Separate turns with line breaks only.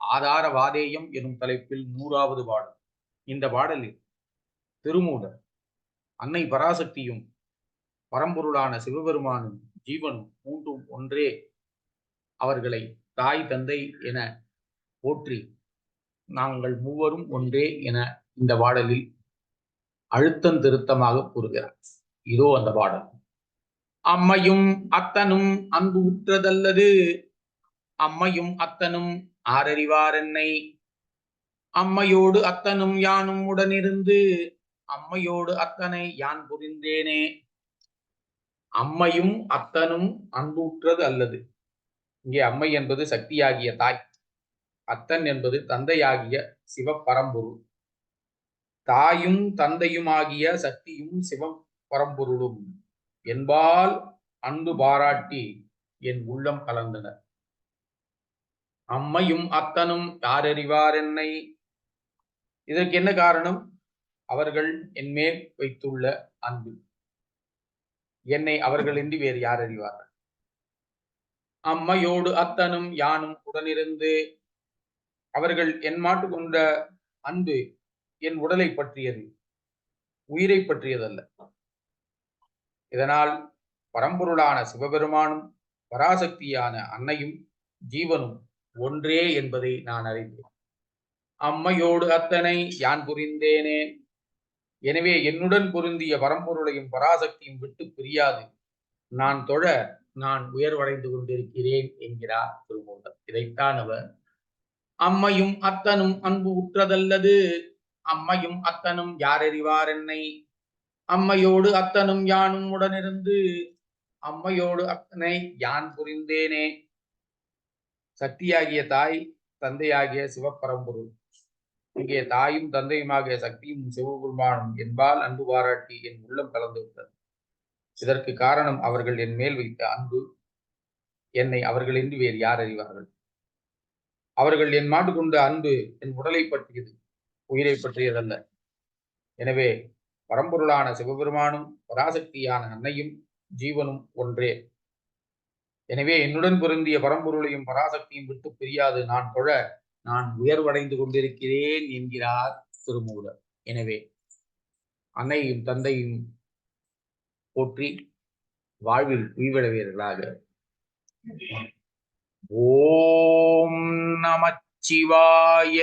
ஆதார வாதேயம் எனும் தலைப்பில் நூறாவது பாடல். இந்த பாடலில் திருமூலர் அன்னை பராசக்தியும் பரம்பொருளான சிவபெருமானும் ஜீவனும் மூன்றும் ஒன்றே அவர்களை தாய் தந்தை என போற்றி நாங்கள் மூவரும் ஒன்றே என இந்த பாடலில் அழுத்தம் திருத்தமாக கூறுகிறார். இதோ அந்த பாடல். அம்மையும் அத்தனும் அன்பு உற்றதல்லது அம்மையும் அத்தனும் ஆரறிவார் என்னை அம்மையோடு அத்தனும் யானும் உடனிருந்து அம்மையோடு அத்தனை யான் புரிந்தேனே? அம்மையும் அத்தனும் அன்புற்றது அல்லது? இங்கே அம்மை என்பது சக்தியாகிய தாய் அத்தன் என்பது தந்தையாகிய சிவப்பரம்பொருள். தாயும் தந்தையுமாகிய சக்தியும் சிவம் பரம்பொருளும் என்பால் அன்பு பாராட்டி என் உள்ளம் கலந்தனர் அம்மையும் அத்தனும் யாரறிவார் என்னை? இதற்கு என்ன காரணம்? அவர்கள் என்மேல் வைத்துள்ள அன்பு. என்னை அவர்களின்றி வேறு யார் அறிவார்கள் அம்மையோடு அத்தனும் யானும் உடனிருந்து அவர்கள் என் மாட்டு கொண்ட அன்பு என் உடலை பற்றியது உயிரை பற்றியதல்ல. இதனால் பரம்பொருளான சிவபெருமானும் பராசக்தியான அன்னையும் ஜீவனும் ஒன்றே என்பதை நான் அறிந்தேன். அம்மையோடு அத்தனை யான் புரிந்தேனே? எனவே என்னுடன் பொருந்திய பரம்பொருளையும் பராசக்தியும் விட்டு பிரியாது. நான் தொழ நான் உயர்வடைந்து கொண்டிருக்கிறேன் என்கிறார் திருமூலர். இதைத்தான் அவர். அம்மையும் அத்தனும் அன்பு உற்றதல்லது. அம்மையும் அத்தனும் யாரறிவார் என்னை? அம்மையோடு அத்தனும் யானும் உடனிருந்து. அம்மையோடு அத்தனை யான் புரிந்தேனே? சக்தியாகிய தாய் தந்தையாகிய சிவப்பரம்பொருள். இங்கே தாயும் தந்தையுமாகிய சக்தியும் சிவபெருமானும் என்பால் அன்பு பாராட்டி என் உள்ளம் கலந்து விட்டது இதற்கு காரணம் அவர்கள் என் மேல் வைத்த அன்பு. என்னை அவர்களின்றி வேறு யார் அறிவார்கள்? அவர்கள் என் மாட்டு கொண்ட அன்பு என் உடலை பற்றியது உயிரை பற்றியதல்ல. எனவே பரம்பொருளான சிவபெருமானும் பராசக்தியான அன்னையும் ஜீவனும் ஒன்றே. எனவே என்னுடன் பொருந்திய பரம்பொருளையும் பராசக்தியும் விட்டு பிரியாது. நான் தொழ நான் உயர்வடைந்து கொண்டிருக்கிறேன் என்கிறார் திருமூலர். எனவே அன்னையும் தந்தையும் போற்றி வாழ்வில் உய்விடவீர்களாக ஓம் நமச்சிவாய